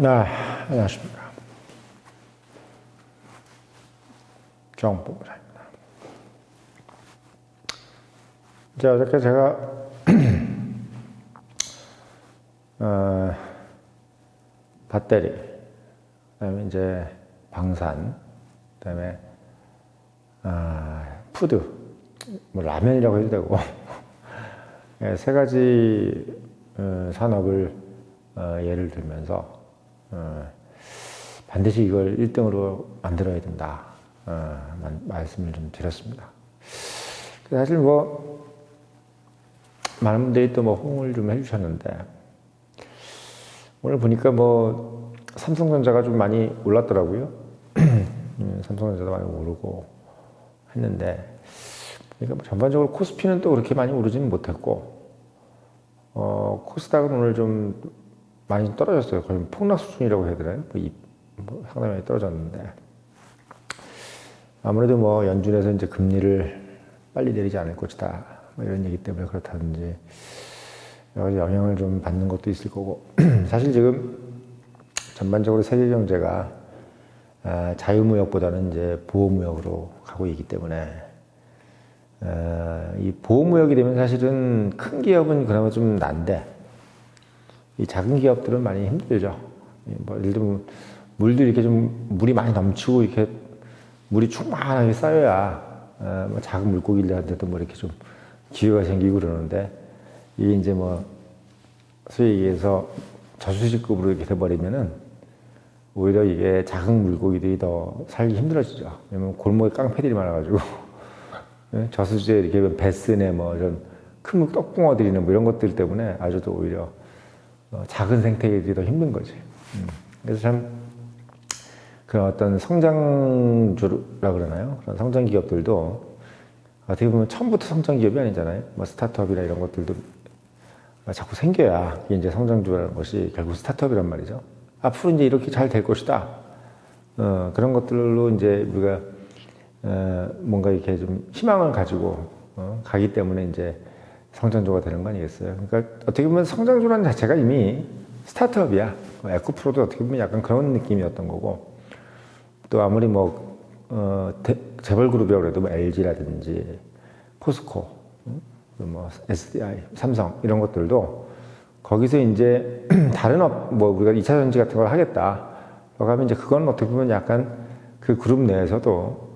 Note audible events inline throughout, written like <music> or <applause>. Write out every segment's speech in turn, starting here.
네, 안녕하십니까. 정보부장입니다. 이제 어저께 제가, <clears throat> 어, 배터리, 그 다음에 이제 방산, 그 다음에, 아, 푸드, 뭐 라면이라고 해도 되고, <laughs> 예, 세 가지 어, 산업을 어, 예를 들면서 어, 반드시 이걸 1등으로 만들어야 된다 어, 만- 말씀을 좀 드렸습니다. 사실 뭐 많은 분들이 또 뭐 호응을 좀 해주셨는데 오늘 보니까 뭐 삼성전자가 좀 많이 올랐더라고요. <clears throat> 음, 삼성전자도 많이 오르고 했는데 그러니까 뭐 전반적으로 코스피는 또 그렇게 많이 오르지는 못했고 어, 코스닥은 오늘 좀 많이 떨어졌어요. 거의 폭락 수준이라고 해야 되나요? 뭐, 이, 뭐 상당히 많이 떨어졌는데 아무래도 뭐 연준에서 이제 금리를 빨리 내리지 않을 것이다. 뭐 이런 얘기 때문에 그렇다든지 여러 가지 영향을 좀 받는 것도 있을 거고 <clears throat> 사실 지금 전반적으로 세계 경제가 아, 자유무역보다는 이제 보호무역으로 가고 있기 때문에 어, 이 보호무역이 되면 사실은 큰 기업은 그나마 좀 난데 이 작은 기업들은 많이 힘들죠. 이뭐 예를 들면 물도 이렇게 좀 물이 많이 넘치고 이렇게 물이 충만하게 쌓여야 어, 뭐 작은 물고기들한테도 뭐 이렇게 좀 기회가 생기고 그러는데 이게 이제 뭐 소위 얘기해서 저수지급으로 이렇게 돼버리면은 오히려 이게 작은 물고기들이 더 살기 힘들어지죠. 왜냐면 골목에 깡패들이 많아가지고 <laughs> 예? 저수지에 이렇게 베스네 뭐 이런 큰 떡붕어들이나 뭐 이런 것들 때문에 아주 더 오히려 어, 작은 생태계들이 더 힘든 거지. 음. 그래서 참그 어떤 성장주라 그러나요? 그런 성장 기업들도 어떻게 보면 처음부터 성장 기업이 아니잖아요. 뭐 스타트업이나 이런 것들도 자꾸 생겨야 이제 성장주라는 것이 결국 스타트업이란 말이죠. 앞으로 이제 이렇게 잘 될 것이다. 어, 그런 것들로 이제 우리가 어, 뭔가 이렇게 좀 희망을 가지고 어, 가기 때문에 이제 성장주가 되는 거 아니겠어요? 그러니까 어떻게 보면 성장주라는 자체가 이미 스타트업이야. 뭐 에코프로도 어떻게 보면 약간 그런 느낌이었던 거고 또 아무리 뭐 어, 대- 재벌그룹이라고 해도 뭐 LG라든지 포스코, 음? 뭐 SDI, 삼성 이런 것들도 거기서 이제 <clears throat> 다른 업, 뭐 우리가 2차 전지 같은 걸 하겠다. 라고 하면 이제 그건 어떻게 보면 약간 그 그룹 내에서도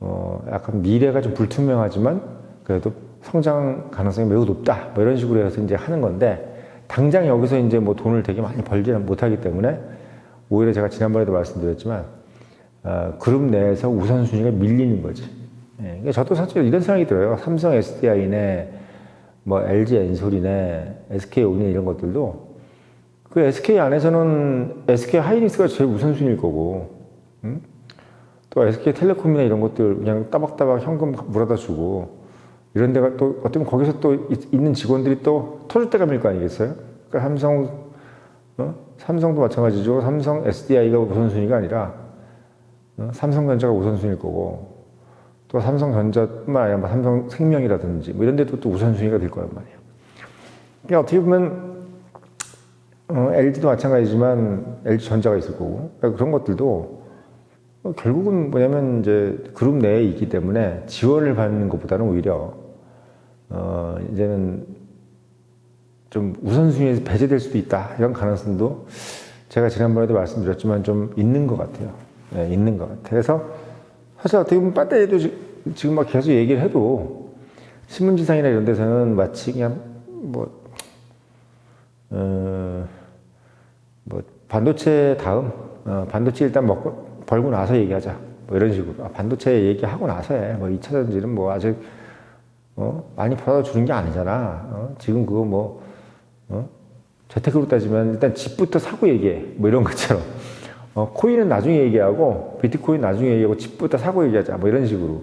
어, 약간 미래가 좀 불투명하지만 그래도 성장 가능성이 매우 높다. 뭐 이런 식으로 해서 이제 하는 건데 당장 여기서 이제 뭐 돈을 되게 많이 벌지는 못하기 때문에 오히려 제가 지난번에도 말씀드렸지만 어, 그룹 내에서 우선순위가 밀리는 거지. 예, 저도 사실 이런 생각이 들어요. 삼성 SDI네, 뭐 LG 엔솔이네, SK 오네 이런 것들도 그 SK 안에서는 SK 하이닉스가 제일 우선순위일 거고, 음? 또 SK 텔레콤이나 이런 것들 그냥 따박따박 현금 물어다 주고 이런 데가 또 어쩌면 거기서 또 있- 있는 직원들이 또 터질 때가 밀 거 아니겠어요? 그러니까 삼성, 어? 삼성도 마찬가지죠. 삼성 SDI가 우선순위가 아니라 어? 삼성전자가 우선순위일 거고 또 삼성전자뿐만 아니라 뭐 삼성 생명이라든지 뭐 이런 데도 또 우선순위가 될 거란 말이에요. 그러니까 어떻게 보면 어, LG도 마찬가지지만 LG전자가 있을 거고 그러니까 그런 것들도 어, 결국은 뭐냐면 이제 그룹 내에 있기 때문에 지원을 받는 것보다는 오히려 어, 이제는 좀 우선순위에서 배제될 수도 있다 이런 가능성도 제가 지난번에도 말씀드렸지만 좀 있는 것 같아요. 네, 있는 것 같아요. 그래서 사실 어떻게 보면 지- 지금 막 계속 얘기를 해도 신문지상이나 이런 데서는 마치 그냥 뭐, 어, 뭐 반도체 다음 어, 반도체 일단 먹고 벌고 나서 얘기하자 뭐 이런 식으로 아, 반도체 얘기하고 나서 해 뭐 2차 전지는 뭐 아직 어, 많이 벌어 주는 게 아니잖아. 어, 지금 그거 뭐 어? 재테크로 따지면 일단 집부터 사고 얘기해. 뭐 이런 것처럼. 어, 코인은 나중에 얘기하고 비트코인 나중에 얘기하고 집부터 사고 얘기하자. 뭐 이런 식으로.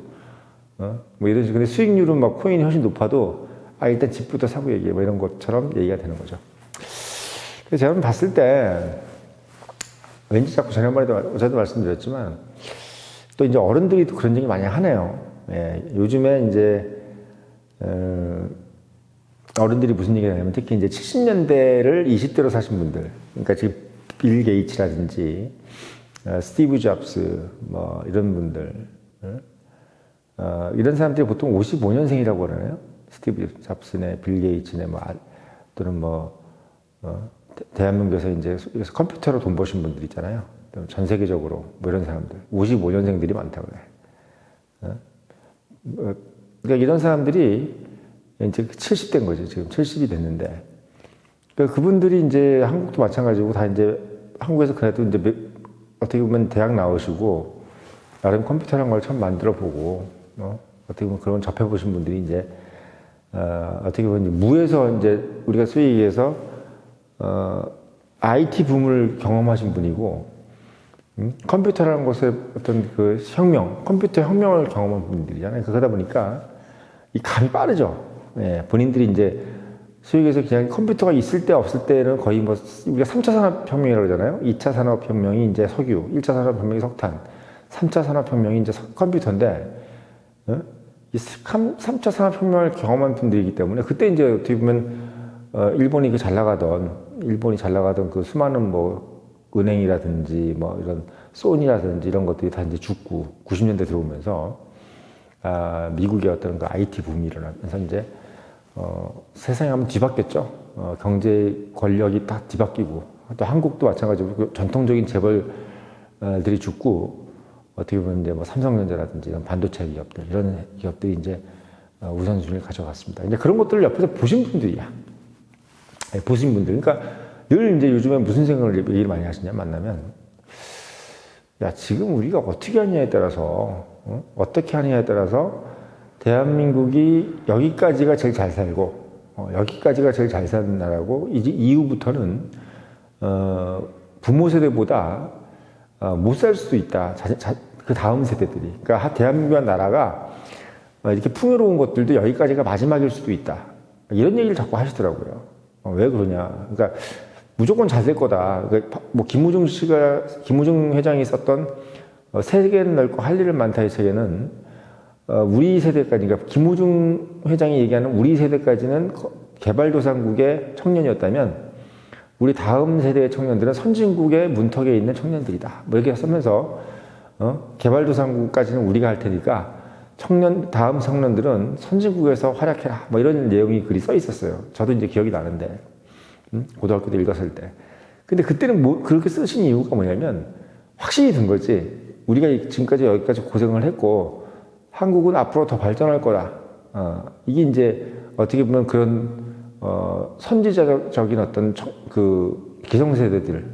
어? 뭐 이런 식으로. 근데 수익률은 막 코인이 훨씬 높아도 아 일단 집부터 사고 얘기해. 뭐 이런 것처럼 얘기가 되는 거죠. 그래서 제가 봤을 때 왠지 자꾸 지난번에도 어제도 말씀드렸지만 또 이제 어른들이 또 그런 얘기 많이 하네요. 예, 요즘에 이제 어, 어른들이 무슨 얘기를 하냐면 특히 이제 70년대를 20대로 사신 분들, 그러니까 지금 빌 게이츠라든지 어, 스티브 잡스 뭐 이런 분들 어? 어, 이런 사람들이 보통 55년생이라고 그러나요? 스티브 잡스네 빌 게이츠네 뭐 아- 또는 뭐 어, 대- 대한민국에서 이제 컴퓨터로 돈 버신 분들 있잖아요. 또전 세계적으로 뭐 이런 사람들 55년생들이 많다고. 어? 어, 그러니까 이런 사람들이 이제 70대인 거죠. 지금 70이 됐는데. 그러니까 그분들이 이제 한국도 마찬가지고 다 이제 한국에서 그래도 이제 몇- 어떻게 보면 대학 나오시고 나름 컴퓨터라는 걸 처음 만들어 보고 어? 어떻게 보면 그런 접해 보신 분들이 이제 어, 어떻게 보면 이제 무에서 이제 우리가 소위 얘기해서 어, IT 붐을 경험하신 분이고 음? 컴퓨터라는 것의 어떤 그 혁명, 컴퓨터 혁명을 경험한 분들이잖아요. 그러다 보니까 이 감이 빠르죠. 예, 본인들이 이제 얘기해서 그냥 컴퓨터가 있을 때 없을 때는 거의 뭐 우리가 3차 산업혁명이라고 그러잖아요. 2차 산업혁명이 이제 석유, 1차 산업혁명이 석탄, 3차 산업혁명이 이제 석- 컴퓨터인데 어? 이 3, 차 산업혁명을 경험한 분들이기 때문에 그때 이제 어떻게 보면 어, 일본이 그 잘 나가던 일본이 잘 나가던 그 수많은 뭐 은행이라든지 뭐 이런 소니라든지 이런 것들이 다 이제 죽고 90년대 들어오면서 아, 미국의 어떤 그 IT 붐이 일어나면서 이제 어, 세상이 한번 뒤바뀌었죠. 어, 경제 권력이 딱 뒤바뀌고 또 한국도 마찬가지로 그 전통적인 재벌들이 죽고 어떻게 보면 이제 뭐 삼성전자라든지 이런 반도체 기업들 이런 기업들이 이제 어, 우선순위를 가져갔습니다. 이제 그런 것들을 옆에서 보신 분들이야. 예, 보신 분들. 그러니까 늘 이제 요즘에 무슨 생각을 얘기를 많이 하시냐 만나면 야 지금 우리가 어떻게 하느냐에 따라서 어? 떻게 하느냐에 따라서 대한민국이 여기까지가 제일 잘 살고 어, 여기까지가 제일 잘 사는 나라고 이제 이후부터는 어, 부모 세대보다 어, 못살 수도 있다. 자, 자, 그 다음 세대들이. 그러니까 하- 대한민국이라는 나라가 어, 이렇게 풍요로운 것들도 여기까지가 마지막일 수도 있다. 이런 얘기를 자꾸 하시더라고요. 어, 왜 그러냐. 그러니까 무조건 잘 될 거다. 파- 뭐 김우중 씨가 김우중 회장이 썼던 어, 세계는 넓고 할 일은 많다의 책에는 어, 우리 세대까지 그러니까 김우중 회장이 얘기하는 우리 세대까지는 거- 개발도상국의 청년이었다면 우리 다음 세대의 청년들은 선진국의 문턱에 있는 청년들이다. 뭐 이렇게 쓰면서 어? 개발도상국까지는 우리가 할 테니까 청년 다음 청년들은 선진국에서 활약해라. 뭐 이런 내용이 글이 써 있었어요. 저도 이제 기억이 나는데 음? 고등학교 때 읽었을 때. 근데 그때는 뭐 그렇게 쓰신 이유가 뭐냐면 확신이 든 거지. 우리가 이- 지금까지 여기까지 고생을 했고 한국은 앞으로 더 발전할 거다. 어, 이게 이제 어떻게 보면 그런 어, 선지자적인 어떤 청- 그 기성세대들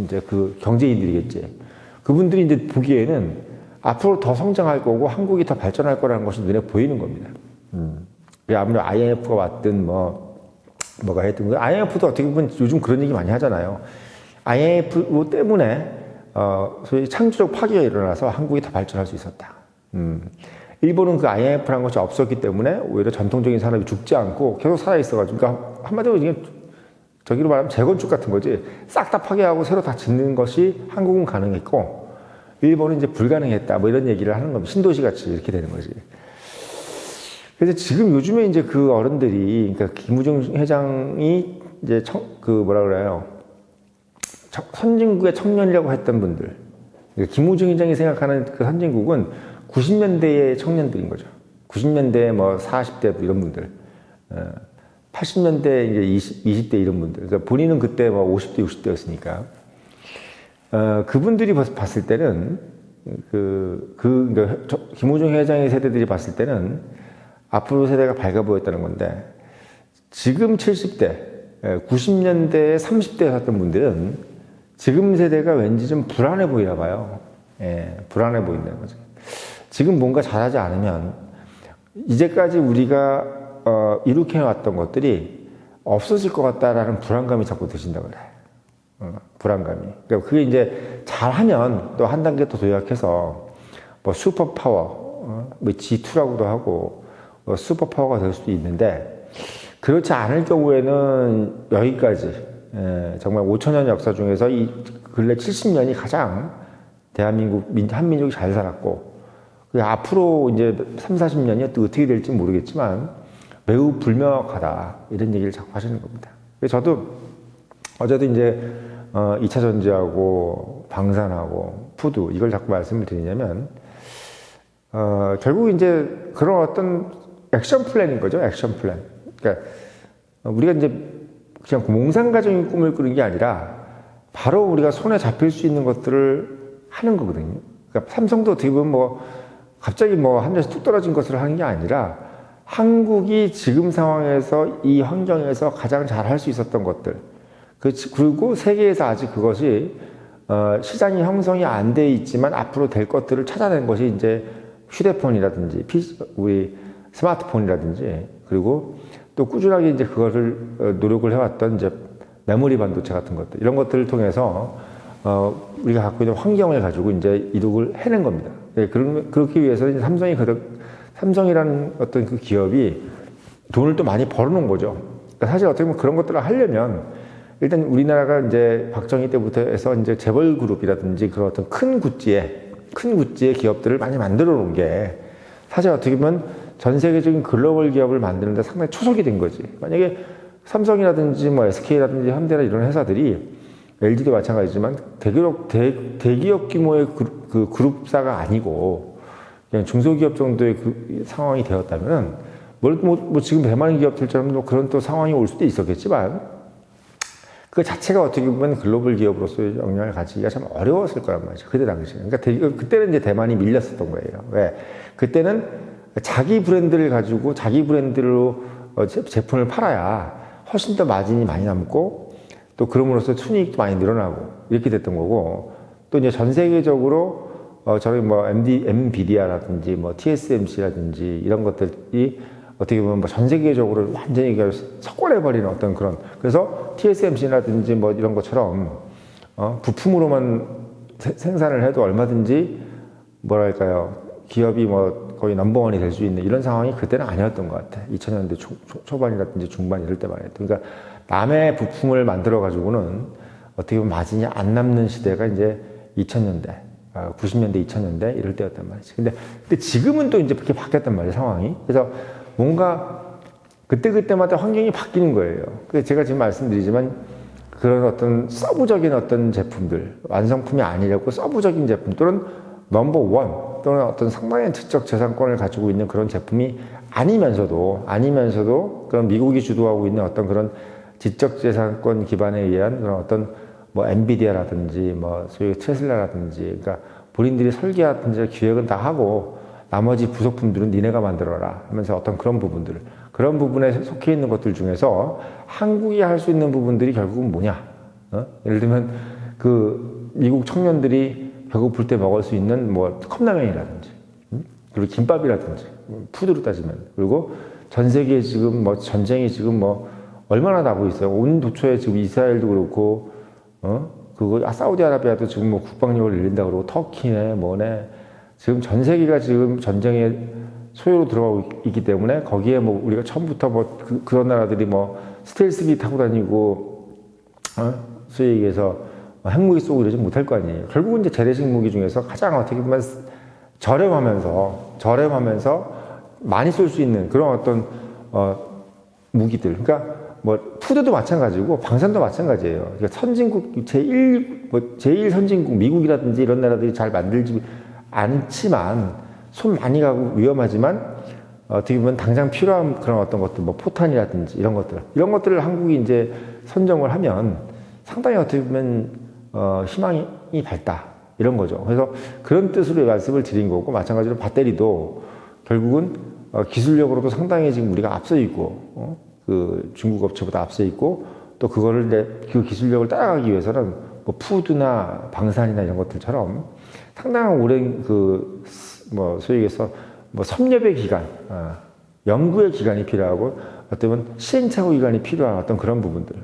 이제 그 경제인들이겠지. 그분들이 이제 보기에는 앞으로 더 성장할 거고 한국이 더 발전할 거라는 것이 눈에 보이는 겁니다. 음. 아무래도 IMF가 왔든 뭐 뭐가 했든 그 IMF도 어떻게 보면 요즘 그런 얘기 많이 하잖아요. IMF 때문에 어, 소위 창조적 파괴가 일어나서 한국이 더 발전할 수 있었다. 음. 일본은 그 IMF라는 것이 없었기 때문에 오히려 전통적인 산업이 죽지 않고 계속 살아 있어가지고 그러니까 한마디로 이게 저기로 말하면 재건축 같은 거지 싹 다 파괴하고 새로 다 짓는 것이 한국은 가능했고 일본은 이제 불가능했다 뭐 이런 얘기를 하는 겁니다. 신도시 같이 이렇게 되는 거지. 그래서 지금 요즘에 이제 그 어른들이, 그러니까 김우중 회장이 이제 청, 그 뭐라 그래요. 청- 선진국의 청년이라고 했던 분들. 그러니까 김우중 회장이 생각하는 그 선진국은 90년대의 청년들인 거죠. 90년대 뭐 40대 이런 분들. 어, 80년대 이제 20, 20 대 이런 분들. 그러니까 본인은 그때 뭐 50대, 60대였으니까. 어, 그분들이 봤- 봤을 때는 그, 그, 그러니까 저- 김우중 회장의 세대들이 봤을 때는 앞으로 세대가 밝아 보였다는 건데 지금 70대, 90년대 30대에 샀던 분들은 지금 세대가 왠지 좀 불안해 보이나 봐요. 예, 불안해 보인다는 거죠. 지금 뭔가 잘하지 않으면 이제까지 우리가 어, 이룩해 왔던 것들이 없어질 것 같다라는 불안감이 자꾸 드신다 그래. 어, 불안감이. 그러니까 그게 이제 잘하면 또 한 단계 더 도약해서 뭐 슈퍼 파워, 어, 뭐 G2라고도 하고 어, 슈퍼 파워가 될 수도 있는데 그렇지 않을 경우에는 여기까지 예, 정말 5천 년 역사 중에서 이 근래 70년이 가장 대한민국 민, 한민족이 잘 살았고 그 앞으로 이제 3, 40년이 또 어떻게 될지 모르겠지만 매우 불명확하다 이런 얘기를 자꾸 하시는 겁니다. 그래서 저도 어제도 이제 어, 2차 전지하고 방산하고 푸드 이걸 자꾸 말씀을 드리냐면 어, 결국 이제 그런 어떤 액션 플랜인 거죠. 액션 플랜. 그러니까 우리가 이제 그냥 몽상가적인 꿈을 꾸는 게 아니라 바로 우리가 손에 잡힐 수 있는 것들을 하는 거거든요. 그러니까 삼성도 어떻게 보면 뭐 갑자기 뭐 하늘에서 뚝 떨어진 것을 하는 게 아니라 한국이 지금 상황에서 이 환경에서 가장 잘 할 수 있었던 것들 그- 그리고 세계에서 아직 그것이 어, 시장이 형성이 안 돼 있지만 앞으로 될 것들을 찾아낸 것이 이제 휴대폰이라든지 우리 스마트폰이라든지 그리고 또 꾸준하게 이제 그거를 어, 노력을 해왔던 이제 메모리 반도체 같은 것들 이런 것들을 통해서 어, 우리가 갖고 있는 환경을 가지고 이제 이득을 해낸 겁니다. 예, 그런 그렇기 위해서 이제 삼성이 그득 삼성이라는 어떤 그 기업이 돈을 또 많이 벌어놓은 거죠. 그러니까 사실 어떻게 보면 그런 것들을 하려면 일단 우리나라가 이제 박정희 때부터 해서 이제 재벌 그룹이라든지 그런 어떤 큰 구찌의 큰 구찌의 기업들을 많이 만들어 놓은 게 사실 어떻게 보면 전 세계적인 글로벌 기업을 만드는데 상당히 초석이 된 거지. 만약에 삼성이라든지 뭐 SK라든지 현대나 이런 회사들이 LG도 마찬가지지만 대기업, 대, 대기업 규모의 그, 그 그룹사가 아니고 그냥 중소기업 정도의 그 상황이 되었다면은 뭘, 뭐, 뭐 지금 대만 기업들처럼 또 그런 또 상황이 올 수도 있었겠지만 그 자체가 어떻게 보면 글로벌 기업으로서의 영향을 가지기가 참 어려웠을 거란 말이죠. 그때 당시. 그러니까 대, 그때는 이제 대만이 밀렸었던 거예요. 왜? 그때는 자기 브랜드를 가지고 자기 브랜드로 어, 제- 제품을 팔아야 훨씬 더 마진이 많이 남고 또 그럼으로써 순이익도 많이 늘어나고 이렇게 됐던 거고 또 이제 전 세계적으로 어, 저희 뭐 MD, NVIDIA라든지 뭐 TSMC라든지 이런 것들이 어떻게 보면 뭐 전 세계적으로 완전히 이걸 석권해버리는 어떤 그런 그래서 TSMC라든지 뭐 이런 것처럼 어, 부품으로만 세- 생산을 해도 얼마든지 뭐랄까요? 기업이 뭐 거의 넘버원이 될 수 있는 이런 상황이 그때는 아니었던 것 같아. 2000년대 초, 초, 반이라든지 중반 이럴 때만 해도 그러니까 남의 부품을 만들어 가지고는 어떻게 보면 마진이 안 남는 시대가 이제 2000년대 90년대 2000년대 이럴 때였단 말이지. 근데, 근데 지금은 또 이제 그렇게 바뀌었단 말이에요 상황이. 그래서 뭔가 그때그때마다 환경이 바뀌는 거예요. 그래서 제가 지금 말씀드리지만 그런 어떤 서브적인 어떤 제품들, 완성품이 아니라고 서브적인 제품 또는 넘버 원 또는 어떤 상당한 지적 재산권을 가지고 있는 그런 제품이 아니면서도 아니면서도 그런 미국이 주도하고 있는 어떤 그런 지적 재산권 기반에 의한 그런 어떤 뭐 엔비디아라든지 뭐 소위 테슬라라든지 그러니까 본인들이 설계하든지 기획은 다 하고 나머지 부속품들은 니네가 만들어라 하면서 어떤 그런 부분들 그런 부분에 속해 있는 것들 중에서 한국이 할 수 있는 부분들이 결국은 뭐냐 어? 예를 들면 그 미국 청년들이 배고플 때 먹을 수 있는 뭐 컵라면이라든지 음? 그리고 김밥이라든지 음, 푸드로 따지면 그리고 전 세계에 지금 뭐 전쟁이 지금 뭐 얼마나 나고 있어요 온 도처에 지금 이스라엘도 그렇고 어 그거 아, 사우디아라비아도 지금 뭐 국방력을 늘린다 그러고 터키네 뭐네 지금 전 세계가 지금 전쟁에 소요로 들어가고 있- 있기 때문에 거기에 뭐 우리가 처음부터 뭐 그, 그런 나라들이 뭐 스텔스기 타고 다니고 어? 소위 얘기해서 핵무기 쏘고 이러지 못할 거 아니에요. 결국은 이제 재래식 무기 중에서 가장 어떻게 보면 저렴하면서 저렴하면서 많이 쏠 수 있는 그런 어떤 어, 무기들. 그러니까 뭐 푸드도 마찬가지고 방산도 마찬가지예요. 그러니까 선진국 제1 뭐 제1 선진국 미국이라든지 이런 나라들이 잘 만들지 않지만 손 많이 가고 위험하지만 어떻게 보면 당장 필요한 그런 어떤 것들 뭐 포탄이라든지 이런 것들 이런 것들을 한국이 이제 선정을 하면 상당히 어떻게 보면 어, 희망이 밝다 이런 거죠. 그래서 그런 뜻으로 말씀을 드린 거고 마찬가지로 배터리도 결국은 어, 기술력으로도 상당히 지금 우리가 앞서 있고 어? 그 중국 업체보다 앞서 있고 또 그거를 이제 그 기술력을 따라가기 위해서는 뭐 푸드나 방산이나 이런 것들처럼 상당한 오랜 그 뭐 소위 얘기해서 뭐 섭렵의 기간, 아, 연구의 기간이 필요하고 보면 시행착오 기간이 필요한 어떤 그런 부분들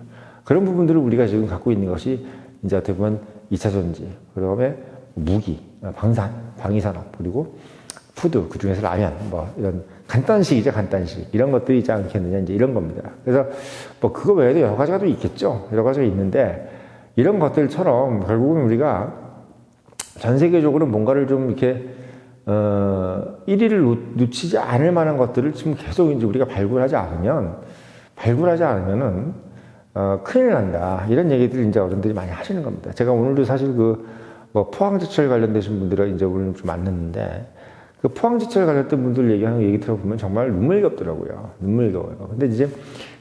그런 부분들을 우리가 지금 갖고 있는 것이 이제 어떻게 보면 2차 전지 그 다음에 무기, 아, 방산, 방위산업 그리고 푸드 그 중에서 라면 뭐 이런 간단식이죠 간단식 이런 것들이 있지 않겠느냐 이제 이런 겁니다. 그래서 뭐 그거 외에도 여러 가지가 또 있겠죠. 여러 가지가 있는데 이런 것들처럼 결국은 우리가 전 세계적으로 뭔가를 좀 이렇게 어 1위를 놓치지 않을 만한 것들을 지금 계속 이제 우리가 발굴하지 않으면 발굴하지 않으면은 어, 큰일 난다. 이런 얘기들을 이제 어른들이 많이 하시는 겁니다. 제가 오늘도 사실 그, 뭐, 포항제철 관련되신 분들을 이제 오늘 좀 만났는데, 그 포항제철 관련된 분들 얘기하는 얘기 들어보면 정말 눈물겹더라고요. 눈물겨워요. 근데 이제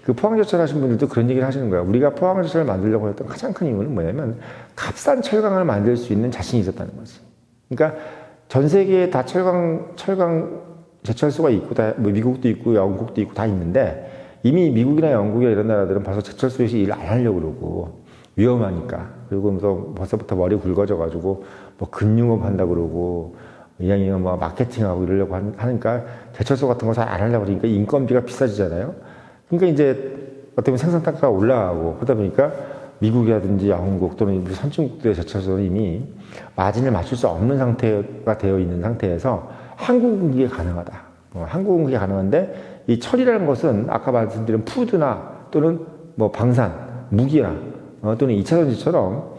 그 포항제철 하신 분들도 그런 얘기를 하시는 거예요. 우리가 포항제철을 만들려고 했던 가장 큰 이유는 뭐냐면, 값싼 철강을 만들 수 있는 자신이 있었다는 거지. 그러니까 전 세계에 다 철강, 철강 제철소가 있고, 다, 뭐 미국도 있고, 영국도 있고 다 있는데, 이미 미국이나 영국이나 이런 나라들은 벌써 제철소에서 일안 하려고 그러고, 위험하니까. 그리고 또 벌써부터 머리 굵어져 가지고, 뭐 금융업 한다 그러고, 이양이 뭐 마케팅하고 이러려고 한- 하니까 제철소 같은 거 잘 안 하려고 그러니까 인건비가 비싸지잖아요. 그러니까 이제 어떻게 보면 생산 단가가 올라가고, 그러다 보니까 미국이라든지 영국 또는 선진국들의 제철소는 이미 마진을 맞출 수 없는 상태가 되어 있는 상태에서 한국 운기에 가능하다. 어, 한국 운기에 가능한데 이 철이라는 것은 아까 말씀드린 푸드나 또는 뭐 방산, 무기나 어, 또는 2차 전지처럼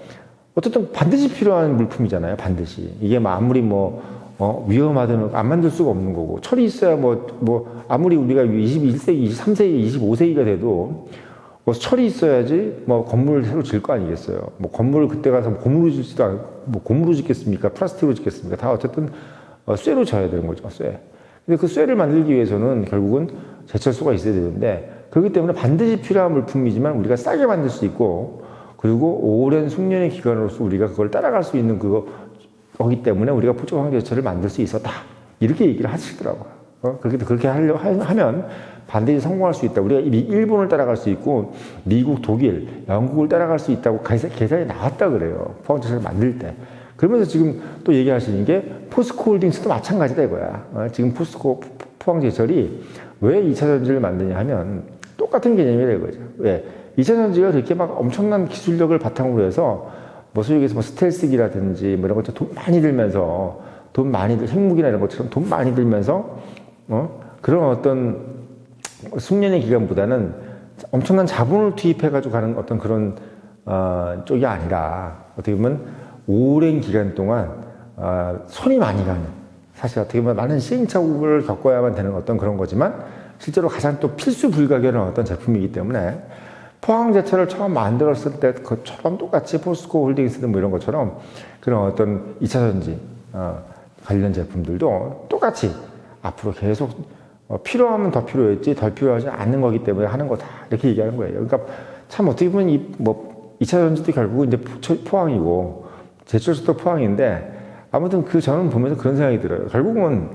어쨌든 반드시 필요한 물품이잖아요. 반드시. 이게 뭐 아무리 뭐 어, 위험하든 안 만들 수가 없는 거고 철이 있어야 뭐, 뭐 아무리 우리가 21세기, 23세기, 25세기가 돼도 뭐 철이 있어야지 뭐 건물을 새로 지을 거 아니겠어요. 뭐 건물을 그때 가서 고무로 짓지도 않고 뭐 고무로 짓겠습니까? 플라스틱으로 짓겠습니까? 다 어쨌든 어, 쇠로 져야 되는 거죠. 쇠. 근데 그 쇠를 만들기 위해서는 결국은 제철소가 있어야 되는데 그렇기 때문에 반드시 필요한 물품이지만 우리가 싸게 만들 수 있고 그리고 오랜 숙련의 기간으로서 우리가 그걸 따라갈 수 있는 그거 거기 때문에 우리가 포장 황제철을 만들 수 있었다. 이렇게 얘기를 하시더라고요. 어? 그렇게, 그렇게 하려, 하- 하면 반드시 성공할 수 있다. 우리가 이 일본을 따라갈 수 있고, 미국, 독일, 영국을 따라갈 수 있다고 계산- 계산이 나왔다 그래요. 포항제철을 만들 때. 그러면서 지금 또 얘기하시는 게 포스코 홀딩스도 마찬가지다 이거야. 어? 지금 포스코 포항제철이 왜 2차 전지를 만드냐 하면 똑같은 개념이라 이거죠. 왜? 2차 전지가 그렇게 막 엄청난 기술력을 바탕으로 해서 뭐 소위 얘기해서 뭐 스텔스기라든지 뭐 이런 것처럼 돈 많이 들면서 돈 많이 들 핵무기나 이런 것처럼 돈 많이 들면서 어 그런 어떤 숙련의 기간보다는 엄청난 자본을 투입해 가지고 가는 어떤 그런 어, 쪽이 아니라 어떻게 보면 오랜 기간 동안 어, 손이 많이 가는 사실 어떻게 보면 많은 시행착오를 겪어야만 되는 어떤 그런 거지만 실제로 가장 또 필수 불가결한 어떤 제품이기 때문에 포항제철을 처음 만들었을 때 그처럼 똑같이 포스코 홀딩스든 뭐 이런 것처럼 그런 어떤 2차 전지 어, 관련 제품들도 똑같이 앞으로 계속 어, 필요하면 더 필요했지 덜 필요하지 않는 거기 때문에 하는 거다 이렇게 얘기하는 거예요. 그러니까 참 어떻게 보면 이 뭐 2차 전지도 결국은 이제 포- 포항이고 제철소도 포항인데 아무튼 그 저는 보면서 그런 생각이 들어요. 결국은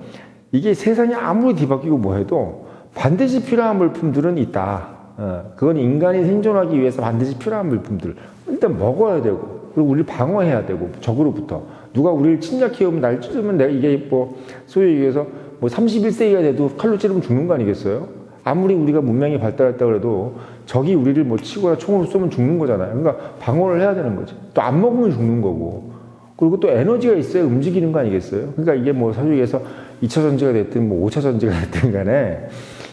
이게 세상이 아무리 뒤바뀌고 뭐 해도 반드시 필요한 물품들은 있다. 어, 그건 인간이 생존하기 위해서 반드시 필요한 물품들. 일단 먹어야 되고, 그리고 우리를 방어해야 되고, 적으로부터. 누가 우리를 침략해오면 날 찌르면 내가 이게 뭐, 소위 얘기해서 뭐 31세기가 돼도 칼로 찌르면 죽는 거 아니겠어요? 아무리 우리가 문명이 발달했다 그래도 적이 우리를 뭐 치거나 총으로 쏘면 죽는 거잖아요. 그러니까 방어를 해야 되는 거지. 또 안 먹으면 죽는 거고. 그리고 또 에너지가 있어야 움직이는 거 아니겠어요? 그러니까 이게 뭐 소위에서 2차 전지가 됐든 뭐 5차 전지가 됐든 간에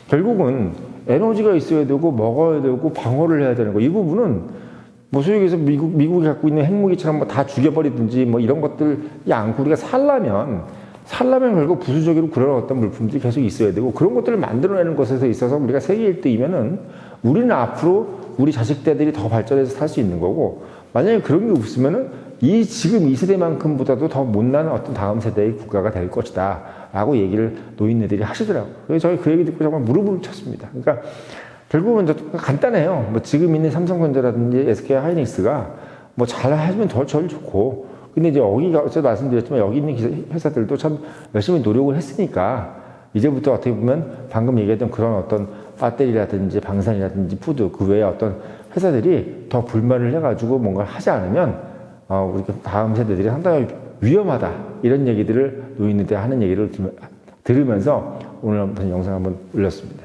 결국은 에너지가 있어야 되고 먹어야 되고 방어를 해야 되는 거. 이 부분은 뭐 소위 얘기해서 미국, 미국이 갖고 있는 핵무기처럼 뭐 다 죽여버리든지 뭐 이런 것들이 않고 우리가 살려면 살려면 결국 부수적으로 어떤 물품들이 계속 있어야 되고 그런 것들을 만들어내는 것에서 있어서 우리가 세계 1등이면은 우리는 앞으로 우리 자식 때들이 더 발전해서 살 수 있는 거고 만약에 그런 게 없으면은 이 지금 이 세대만큼보다도 더 못난 어떤 다음 세대의 국가가 될 것이다 라고 얘기를 노인네들이 하시더라고요. 그래서 저희 그 얘기 듣고 정말 무릎을 쳤습니다. 그러니까 결국은 간단해요. 뭐 지금 있는 삼성전자라든지 SK 하이닉스가 뭐잘 하면 더절 좋고 근데 이제 여기가 어제 말씀드렸지만 여기 있는 회사들도 참 열심히 노력을 했으니까 이제부터 어떻게 보면 방금 얘기했던 그런 어떤 배터리라든지 방산이라든지 푸드 그 외에 어떤 회사들이 더 불만을 해가지고 뭔가를 하지 않으면 어, 우리 다음 세대들이 상당히 위험하다 이런 얘기들을 노인들한테 하는 얘기를 들으면서 오늘 한번 영상 한번 올렸습니다.